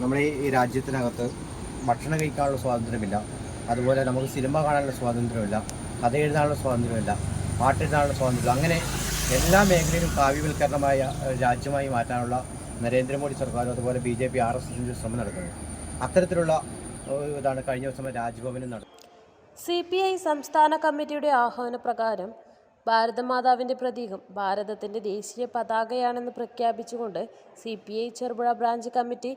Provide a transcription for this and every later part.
നമ്മുടെ ഈ രാജ്യത്തിനകത്ത് ഭക്ഷണം കഴിക്കാനുള്ള സ്വാതന്ത്ര്യമില്ല. അതുപോലെ നമുക്ക് സിനിമ കാണാനുള്ള സ്വാതന്ത്ര്യമില്ല. കഥ എഴുതാനുള്ള സ്വാതന്ത്ര്യമില്ല. പാട്ടെഴുതാനുള്ള സ്വാതന്ത്ര്യം അങ്ങനെ എല്ലാ മേഖലയിലും കാവ്യവൽക്കരണമായ രാജ്യമായി മാറ്റാനുള്ള നരേന്ദ്രമോദി സർക്കാരും അതുപോലെ B J P R S എസിന്റെ ശ്രമം നടക്കുന്നത് അത്തരത്തിലുള്ള ഇതാണ് കഴിഞ്ഞ ദിവസം രാജ്ഭവനിൽ നടന്നത് സി പി ഐ സംസ്ഥാന കമ്മിറ്റിയുടെ ആഹ്വാനപ്രകാരം ഭാരതമാതാവിന്റെ പ്രതീകം ഭാരതത്തിന്റെ ദേശീയ പതാകയാണെന്ന് പ്രഖ്യാപിച്ചുകൊണ്ട് C P I Cherupuzha branch committee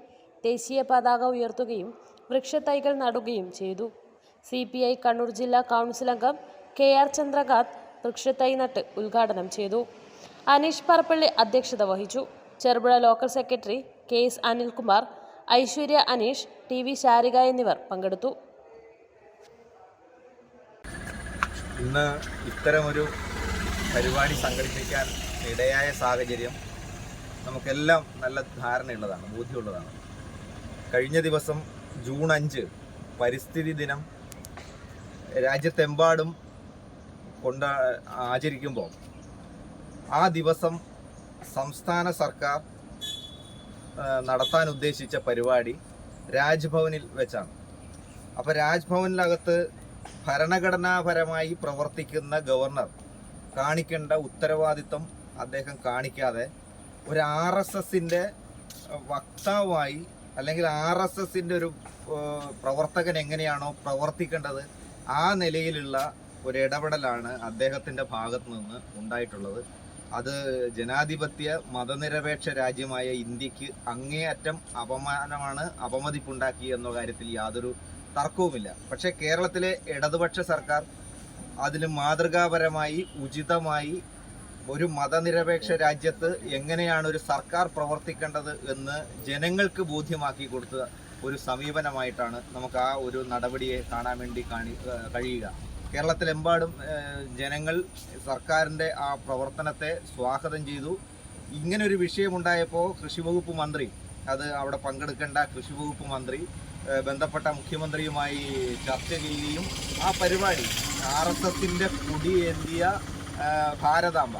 ദേശീയ പതാക ഉയർത്തുകയും വൃക്ഷത്തൈകൾ നടുകയും ചെയ്തു. സി പി ഐ കണ്ണൂർ ജില്ലാ കൗൺസിൽ അംഗം കെ ആർ ചന്ദ്രകാന്ത് വൃക്ഷത്തൈ നട്ട് ഉദ്ഘാടനം ചെയ്തു. അനീഷ് പറപ്പള്ളി അധ്യക്ഷത വഹിച്ചു. Cherupuzha local secretary K S Anilkumar Aishwarya Aneesh T V Sharika എന്നിവർ പങ്കെടുത്തു. ഇന്ന് ഇത്തരമൊരു പരിപാടി സംഘടിപ്പിക്കാൻ ഇടയായ സാഹചര്യം നമുക്കെല്ലാം നല്ല ധാരണയുള്ളതാണ് ബോധ്യമുള്ളതാണ്. കഴിഞ്ഞ ദിവസം ജൂൺ അഞ്ച് പരിസ്ഥിതി ദിനം രാജ്യത്തെമ്പാടും കൊണ്ട ആചരിക്കുമ്പോൾ ആ ദിവസം സംസ്ഥാന സർക്കാർ നടത്താൻ ഉദ്ദേശിച്ച പരിപാടി രാജ്ഭവനിൽ വെച്ചാണ്. അപ്പോൾ രാജ്ഭവനിലകത്ത് ഭരണഘടനാപരമായി പ്രവർത്തിക്കുന്ന ഗവർണർ കാണിക്കേണ്ട ഉത്തരവാദിത്വം അദ്ദേഹം കാണിക്കാതെ ഒരു ആർ എസ് എസിന്റെ വക്താവായി അല്ലെങ്കിൽ ആർ എസ് എസിന്റെ ഒരു പ്രവർത്തകൻ എങ്ങനെയാണോ പ്രവർത്തിക്കേണ്ടത് ആ നിലയിലുള്ള ഒരു ഇടപെടലാണ് അദ്ദേഹത്തിന്റെ ഭാഗത്ത് നിന്ന് ഉണ്ടായിട്ടുള്ളത്. അത് ജനാധിപത്യ മതനിരപേക്ഷ രാജ്യമായ ഇന്ത്യയ്ക്ക് അങ്ങേയറ്റം അപമാനമാണ് അപമതിപ്പുണ്ടാക്കി എന്ന കാര്യത്തിൽ യാതൊരു തർക്കവുമില്ല. പക്ഷേ കേരളത്തിലെ ഇടതുപക്ഷ സർക്കാർ അതിന് മാതൃകാപരമായി ഉചിതമായി ഒരു മതനിരപേക്ഷ രാജ്യത്ത് എങ്ങനെയാണ് ഒരു സർക്കാർ പ്രവർത്തിക്കേണ്ടത് എന്ന് ജനങ്ങൾക്ക് ബോധ്യമാക്കി കൊടുത്ത ഒരു സമീപനമായിട്ടാണ് നമുക്ക് ആ ഒരു നടപടിയെ കാണാൻ വേണ്ടി കാണി കഴിയുക. കേരളത്തിലെമ്പാടും ജനങ്ങൾ സർക്കാരിന്റെ ആ പ്രവർത്തനത്തെ സ്വാഗതം ചെയ്തു. ഇങ്ങനൊരു വിഷയമുണ്ടായപ്പോൾ കൃഷി വകുപ്പ് മന്ത്രി അത് അവിടെ പങ്കെടുക്കേണ്ട കൃഷി വകുപ്പ് മന്ത്രി ബന്ധപ്പെട്ട മുഖ്യമന്ത്രിയുമായി ചർച്ച ചെയ്യുകയും ആ പരിപാടി ആർ എസ് എസിന്റെ കൊടിയേന്തിയ ഭാരതാംബ.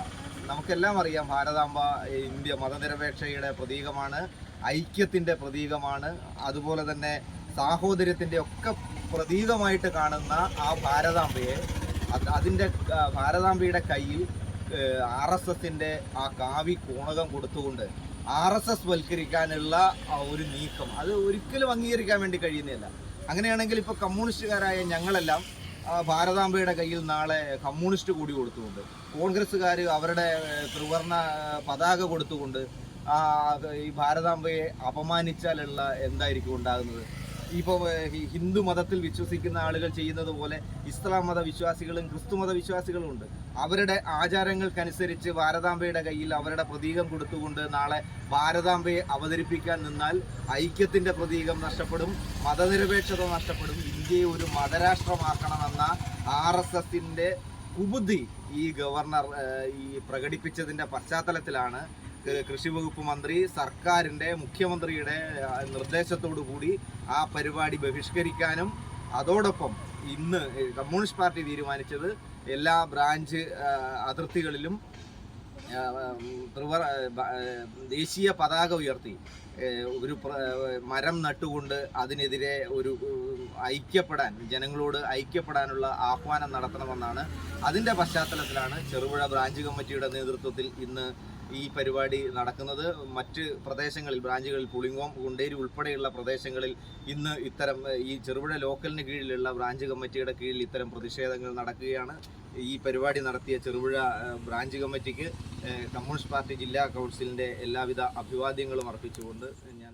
നമുക്കെല്ലാം അറിയാം ഭാരതാംബ ഇന്ത്യ മതനിരപേക്ഷയുടെ പ്രതീകമാണ് ഐക്യത്തിന്റെ പ്രതീകമാണ് അതുപോലെ തന്നെ സാഹോദര്യത്തിന്റെ ഒക്കെ പ്രതീകമായിട്ട് കാണുന്ന ആ ഭാരതാംബയെ. അത് അതിന്റെ ഭാരതാംബയുടെ കയ്യിൽ ആർ എസ് എസിന്റെ ആ കാവി കോണകം കൊടുത്തുകൊണ്ട് ആർ എസ് എസ് വൽക്കരിക്കാനുള്ള ഒരു നീക്കം. അത് ഒരിക്കലും അംഗീകരിക്കാൻ വേണ്ടി കഴിയുന്നില്ല അങ്ങനെയാണെങ്കിൽ ഇപ്പോൾ കമ്മ്യൂണിസ്റ്റുകാരായ ഞങ്ങളെല്ലാം ഭാരതാംബയുടെ കയ്യിൽ നാളെ കമ്മ്യൂണിസ്റ്റ് കൂടി കൊടുത്തുകൊണ്ട് കോൺഗ്രസ്സുകാർ അവരുടെ ത്രിവർണ പതാക കൊടുത്തുകൊണ്ട് ഈ ഭാരതാംബയെ അപമാനിച്ചാലുള്ള എന്തായിരിക്കും ഉണ്ടാകുന്നത്? ഇപ്പോൾ ഹിന്ദു മതത്തിൽ വിശ്വസിക്കുന്ന ആളുകൾ ചെയ്യുന്നത് പോലെ ഇസ്ലാം മത വിശ്വാസികളും ക്രിസ്തു മത വിശ്വാസികളും ഉണ്ട്. അവരുടെ ആചാരങ്ങൾക്കനുസരിച്ച് ഭാരതാംബയുടെ കയ്യിൽ അവരുടെ പ്രതീകം കൊടുത്തുകൊണ്ട് നാളെ ഭാരതാംബയെ അവതരിപ്പിക്കാൻ നിന്നാൽ ഐക്യത്തിന്റെ പ്രതീകം നഷ്ടപ്പെടും മതനിരപേക്ഷത നഷ്ടപ്പെടും. ഇന്ത്യയെ ഒരു മതരാഷ്ട്രമാക്കണമെന്ന ആർ എസ് എസിന്റെ കുബുദ്ധി ഈ ഗവർണർ ഈ പ്രകടിപ്പിച്ചതിന്റെ പശ്ചാത്തലത്തിലാണ് കൃഷി വകുപ്പ് മന്ത്രി സർക്കാരിന്റെ മുഖ്യമന്ത്രിയുടെ നിർദ്ദേശത്തോടു കൂടി ആ പരിപാടി ബഹിഷ്കരിക്കാനും അതോടൊപ്പം ഇന്ന് കമ്മ്യൂണിസ്റ്റ് പാർട്ടി തീരുമാനിച്ചത് എല്ലാ ബ്രാഞ്ച് അതിർത്തികളിലും ത്രിവർ ദേശീയ പതാക ഉയർത്തി. ഒരു മരം നട്ടുകൊണ്ട് അതിനെതിരെ ഒരു ഐക്യപ്പെടാൻ ജനങ്ങളോട് ഐക്യപ്പെടാനുള്ള ആഹ്വാനം നടത്തണമെന്നാണ് അതിന്റെ പശ്ചാത്തലത്തിലാണ് ചെറുപുഴ ബ്രാഞ്ച് കമ്മിറ്റിയുടെ നേതൃത്വത്തിൽ ഇന്ന് ഈ പരിപാടി നടക്കുന്നത്. മറ്റ് പ്രദേശങ്ങളിൽ ബ്രാഞ്ചുകളിൽ പുളിങ്ങോം ഗുണ്ടേരി ഉൾപ്പെടെയുള്ള പ്രദേശങ്ങളിൽ ഇന്ന് ഇത്തരം ഈ ചെറുപുഴ ലോക്കലിന് കീഴിലുള്ള ബ്രാഞ്ച് കമ്മിറ്റിയുടെ കീഴിൽ ഇത്തരം പ്രതിഷേധങ്ങൾ നടക്കുകയാണ്. ഈ പരിപാടി നടത്തിയ ചെറുപുഴ ബ്രാഞ്ച് കമ്മിറ്റിക്ക് കമ്മ്യൂണിസ്റ്റ് പാർട്ടി ജില്ലാ കൗൺസിലിന്റെ എല്ലാവിധ അഭിവാദ്യങ്ങളും അർപ്പിച്ചുകൊണ്ട് ഞാൻ